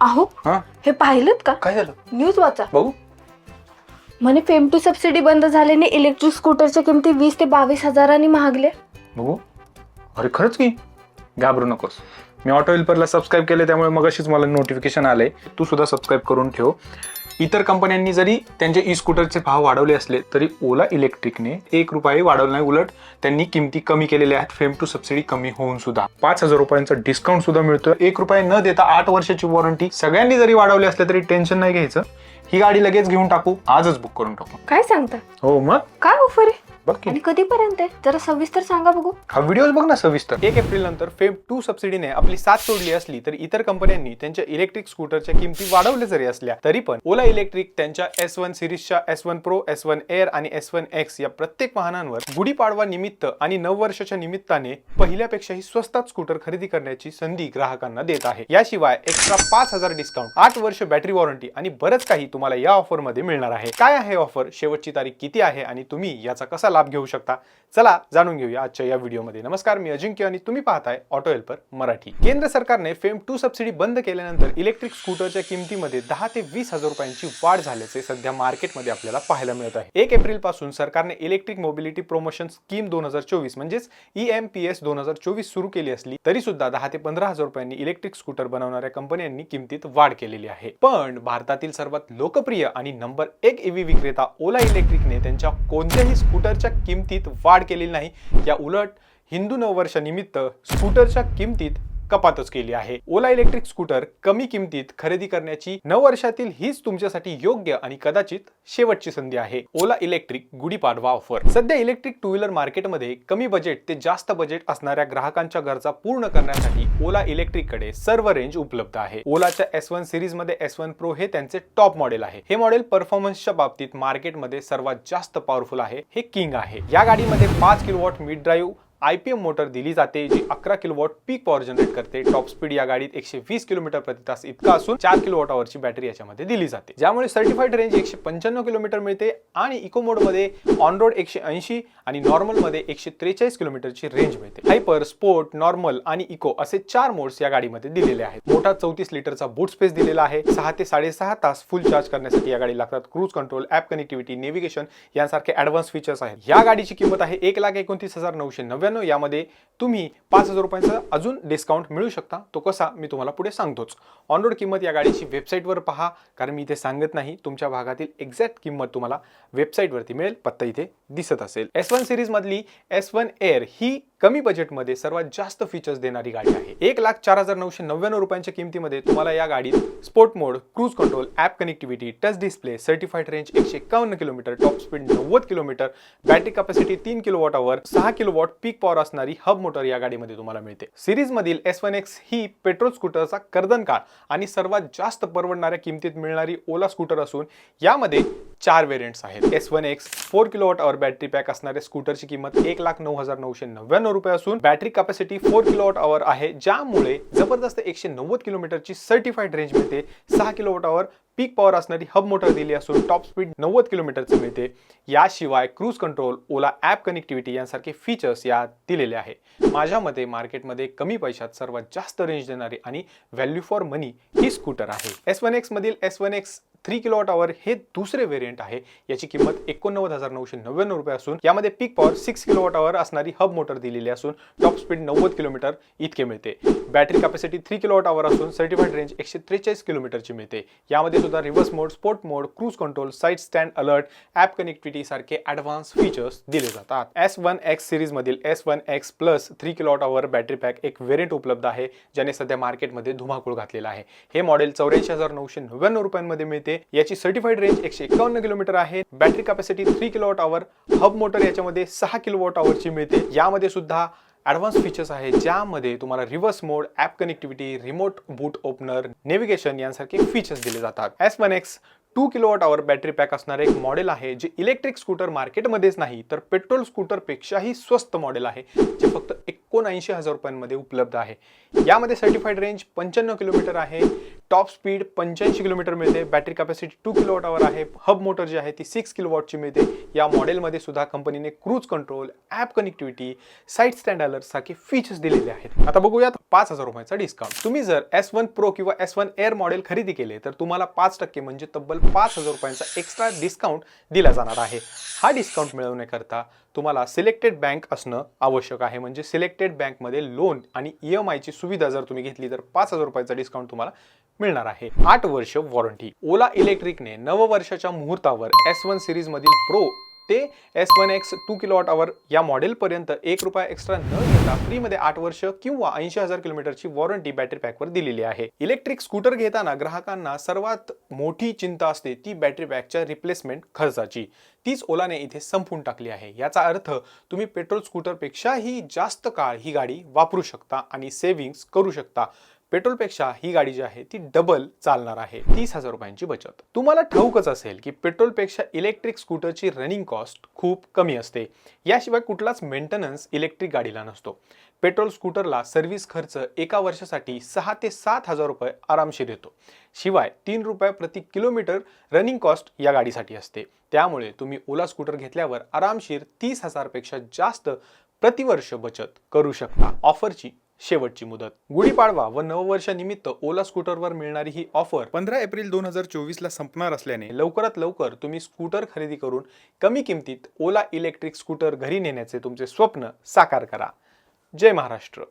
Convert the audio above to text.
अहो हा? हे पाहिलं का? काय झालं? न्यूज वाचा. बघू. म्हणे फेम टू सबसिडी बंद झाल्याने इलेक्ट्रिक स्कूटरच्या किमती वीस ते बावीस हजारांनी महागल्या. बघू. अरे खरंच की? घाबरू नकोस. मी ऑटो हेल्परला सबस्क्राईब केले त्यामुळे मगाशीच मला नोटिफिकेशन आलंय. तू सुद्धा सबस्क्राईब करून ठेव. इतर कंपन्यांनी जरी त्यांचे ई स्कूटरचे भाव वाढवले असले तरी ओला इलेक्ट्रिकने एक रुपये वाढवला नाही. उलट त्यांनी किमती कमी केलेल्या आहेत. फेम टू सबसिडी कमी होऊन सुद्धा. पाच हजार रुपयांचा डिस्काउंट सुद्धा मिळतोय. एक रुपये न देता आठ वर्षाची वॉरंटी सगळ्यांनी जरी वाढवले असले तरी टेन्शन नाही घ्यायचं. ही गाडी लगेच घेऊन टाकू. आजच बुक करून टाकू. काय सांगता? हो मग? काय ऑफर आहे? बघ की. आणि कधीपर्यंत आहे? जरा सविस्तर सांगा बघू. हा व्हिडिओ बघ ना सविस्तर. एक एप्रिल नंतर फेब टू सबसिडीने आपली साथ सोडली असली तरी इतर कंपन्यांनी त्यांच्या इलेक्ट्रिक स्कूटरच्या किमती वाढवल्या जरी असल्या तरी पण ओला इलेक्ट्रिक त्यांच्या S one सिरीजच्या S one pro S one air आणि एस वन एक्स या प्रत्येक वाहनांवर गुढीपाडवा निमित्त आणि नववर्षाच्या निमित्ताने पहिल्यापेक्षाही स्वस्तात स्कूटर खरेदी करण्याची संधी ग्राहकांना देत आहे. याशिवाय एक्स्ट्रा पाच हजार डिस्काउंट आठ वर्ष बॅटरी वॉरंटी आणि बरंच काही तुम्हाला या ऑफरमध्ये मिळणार आहे. काय आहे ऑफर शेवटची तारीख किती आहे? आणि तुम्ही याचा कसा लाभ घेऊ शकता. चला जाणून घेऊया आजच्या या व्हिडिओमध्ये. नमस्कार मी अजिंक्य आणि तुम्ही पाहताय ऑटो हेल्पर मराठी. केंद्र सरकारने फेम टू सबसिडी बंद केल्यानंतर इलेक्ट्रिक स्कूटरच्या किमतीमध्ये दहा ते वीस हजार रुपयांची वाढ झाल्याचे सध्या मार्केटमध्ये आपल्याला पाहायला मिळत आहे. एक एप्रिलपासून सरकारने इलेक्ट्रिक मोबिलिटी प्रोमोशन स्कीम दोन हजार चोवीस म्हणजेच ई एम पी एस दोन हजार चोवीस सुरू केली असली तरी सुद्धा दहा ते पंधरा हजार रुपयांनी इलेक्ट्रिक स्कूटर बनवणाऱ्या कंपन्यांनी किमतीत वाढ केलेली आहे. पण भारतातील सर्वात लोकप्रिय आणि नंबर एक ईव्ही विक्रेता ओला इलेक्ट्रिकने त्यांच्या कोणत्याही स्कूटरच्या किमतीत वाढ केलेली नाही. या उलट हिंदू नववर्षानिमित्त स्कूटरच्या किमतीत कपातच केली आहे. ओला इलेक्ट्रिक स्कूटर कमी किमतीत खरेदी करण्याची नऊ वर्षातील हीच तुमच्यासाठी योग्य आणि कदाचित शेवटची संधी आहे. ओला इलेक्ट्रिक गुढीपाडवा ऑफर सध्या इलेक्ट्रिक टू व्हीलर मार्केटमध्ये कमी बजेट ते जास्त बजेट असणाऱ्या ग्राहकांच्या गरजा पूर्ण करण्यासाठी ओला इलेक्ट्रिककडे सर्व रेंज उपलब्ध आहे. ओलाच्या एस वन सिरीजमध्ये एस वन प्रो हे त्यांचे टॉप मॉडेल आहे. हे मॉडेल परफॉर्मन्सच्या बाबतीत मार्केटमध्ये सर्वात जास्त पॉवरफुल आहे. हे किंग आहे. या गाडीमध्ये पाच kilowatt mid drive I P M motor दिली जाते जी अकरा किलोवॉट पीक पॉवर जनरेट करते. टॉप स्पीड या गाडीत एकशे वीस किलोमीटर प्रति तास इतका असून चार किलोवॉट आवरची बॅटरी याच्यामध्ये दिली जाते. ज्यामुळे सर्टिफाईड रेंज एकशे पंच्याण्णव किलोमीटर मिळते आणि इको मोडमध्ये ऑन रोड एकशे ऐंशी आणि नॉर्मलमध्ये एकशे त्रेचाळीस किलोमीटरची रेंज मिळते. हायपर स्पोर्ट नॉर्मल आणि इको असे चार मोड्स या गाडीमध्ये दिलेले आहेत. मोठा चौतीस लिटरचा बूट स्पेस दिलेला आहे. सहा ते साडेसहा तास फुल चार्ज करण्यासाठी या गाडी लागतात cruise control app connectivity navigation यांसारखे ऍडव्हान्स फीचर्स आहेत. या गाडीची किंमत आहे एक लाख एकोणतीस हजार नऊशे नव्याण्णव यामध्ये तुम्ही पाच हजार रुपयांचा अजून डिस्काउंट मिळू शकता. तो कसा मी तुम्हाला पुढे सांगतोच. ऑन रोड किंमत या गाडीची वेबसाईटवर पहा. कारण मी इथे सांगत नाही तुमच्या भागातील एक्झॅक्ट किंमत तुम्हाला वेबसाईटवरती मिळेल. पत्ता इथे दिसत असेल. एस वन सिरीजमधली एस वन एअर ही कमी बजेटमध्ये सर्वात जास्त फीचर्स देणारी गाडी आहे. एक लाख चार हजार नऊशे नव्याण्णव रुपयांच्या किमतीमध्ये तुम्हाला या गाडीत sport mode cruise control app connectivity touch display certified range एकशे एकावन्न किलोमीटर टॉप स्पीड नव्वद किलोमीटर बॅटरी कॅपॅसिटी तीन किलो वॉट आवर सहा किलो वॉट पीक पॉवर असणारी हब मोटर या गाडीमध्ये तुम्हाला मिळते. सिरीज मधील एस वन एक्स ही पेट्रोल स्कूटरचा कर्दन काळ आणि सर्वात जास्त परवडणाऱ्या किमतीत मिळणारी ओला स्कूटर असून यामध्ये चार वेरियंट्स आहेत. S one X four kilo watt hour battery pack असणाऱ्या स्कूटरची किंमत एक लाख नऊ हजार नऊशे नव्याण्णव रुपये असून battery capacity four kilo watt hour आहे ज्यामुळे जबरदस्त एकशे नव्वद किलोमीटरची सर्टिफाईड रेंज मिळते. सहा kilo watt hour peak power असणारी हब मोटर दिली असून टॉप स्पीड नव्वद किलोमीटरचं मिळते. याशिवाय cruise control Ola app connectivity यांसारखे फीचर्स यात दिलेले आहे. माझ्या मते मार्केटमध्ये कमी पैशात सर्वात जास्त रेंज देणारी आणि व्हॅल्यू फॉर मनी ही स्कूटर आहे. S one एक्समधील S one X three kilowatt hour हे दुसरे व्हेरियंट आहे. याची किंमत एकोणनव्वद हजार नऊशे नव्याण्णव रुपये असून यामध्ये peak power six kilowatt hour असणारी हब मोटर दिलेली असून टॉप स्पीड नव्वद किलोमीटर इतके मिळते. Battery capacity three kilowatt hour असून सर्टिफाईड रेंज एकशे त्रेचाळीस किलोमीटरची मिळते. यामध्ये सुद्धा reverse mode sport mode cruise control side stand alert app connectivity सारखे ॲडव्हान्स फीचर्स दिले जातात. एस वन एक्स सिरीज मधील S one X plus three kilowatt hour battery pack एक व्हेरियंट उपलब्ध आहे ज्याने सध्या मार्केटमध्ये धुमाकूळ घातलेला आहे. हे मॉडेल चौऱ्याऐंशी हजार नऊशे नव्याण्णव रुपयांमध्ये मिळते. याची सर्टिफाईड रेंज एकशे एकावन्न किलोमीटर आहे. Battery capacity three kilowatt hour hub motor याच्यामध्ये सहा किलोवॉट आवरची मिळते. यामध्ये सुद्धा ॲडव्हान्स फीचर्स आहे ज्यामध्ये तुम्हाला reverse mode app connectivity remote boot opener navigation यांसारखे फीचर्स दिले जातात. S one X two kilowatt hour battery pack असणारे एक मॉडेल आहे जे इलेक्ट्रिक स्कूटर मार्केटमध्येच नाही तर पेट्रोल स्कूटरपेक्षाही स्वस्त मॉडेल आहे जे फक्त एकोणऐंशी हजार रुपयांमध्ये उपलब्ध आहे. यामध्ये सर्टिफाईड रेंज पंच्याण्णव किलोमीटर आहे. टॉप स्पीड पंच्याऐंशी किलोमीटर मिळते. Battery capacity two kilowatt hour आहे. हब मोटर जी आहे ती सिक्स किलोवॉटची मिळते. या मॉडेलमध्ये सुद्धा कंपनीने cruise control app connectivity side stand alert सारखे फीचर्स दिलेले आहेत. आता बघूयात पाच हजार रुपयाचा डिस्काउंट तुम्ही जर एस वन प्रो किंवा एस वन एअर मॉडेल खरेदी केले तर तुम्हाला पाच टक्के म्हणजे तब्बल पाच हजार रुपयांचा एक्स्ट्रा डिस्काउंट दिला जाणार आहे. हा डिस्काउंट मिळवण्याकरता तुम्हाला सिलेक्टेड बँक असणं आवश्यक आहे. म्हणजे सिलेक्टेड बँकमध्ये लोन आणि ई एम आयची सुविधा जर तुम्ही घेतली तर पाच हजार रुपयाचा डिस्काउंट तुम्हाला मिळणार आहे. आठ वर्ष वॉरंटी. ओला इलेक्ट्रिकने नववर्षाच्या मुहूर्तावर एस वन सिरीज मधील प्रो ते S one X two kilowatt hour या मॉडेलपर्यंत एक रुपया एक्स्ट्रा न घेता फ्रीमध्ये आठ वर्ष किंवा ऐंशी हजार किलोमीटरची वॉरंटी बॅटरी पॅकवर दिलेली आहे. इलेक्ट्रिक स्कूटर घेताना ग्राहकांना सर्वात मोठी चिंता असते ती बॅटरी पॅकच्या रिप्लेसमेंट खर्चाची. तीच ओलाने इथे संपून टाकली आहे. याचा अर्थ तुम्ही पेट्रोल स्कूटरपेक्षाही जास्त काळ ही गाडी वापरू शकता आणि सेव्हिंग्स करू शकता. पेट्रोलपेक्षा ही गाडी जी आहे ती डबल चालणार आहे. तीस हजार रुपयांची बचत. तुम्हाला ठाऊकच असेल की पेट्रोलपेक्षा इलेक्ट्रिक स्कूटरची रनिंग कॉस्ट खूप कमी असते. याशिवाय कुठलाच मेंटेनन्स इलेक्ट्रिक गाडीला नसतो. पेट्रोल स्कूटरला सर्व्हिस खर्च एका वर्षासाठी सहा ते सात हजार रुपये आरामशीर येतो. शिवाय तीन रुपये प्रति किलोमीटर रनिंग कॉस्ट या गाडीसाठी असते. त्यामुळे तुम्ही ओला स्कूटर घेतल्यावर आरामशीर तीस हजारपेक्षा जास्त प्रतिवर्ष बचत करू शकता. ऑफरची शेवटची मुदत. गुढीपाडवा व नववर्षानिमित्त ओला स्कूटरवर मिळणारी ही ऑफर पंधरा एप्रिल दोन हजार चोवीस ला संपणार असल्याने लवकरात लवकर तुम्ही स्कूटर खरेदी करून कमी किमतीत ओला इलेक्ट्रिक स्कूटर घरी नेण्याचे तुमचे स्वप्न साकार करा. जय महाराष्ट्र.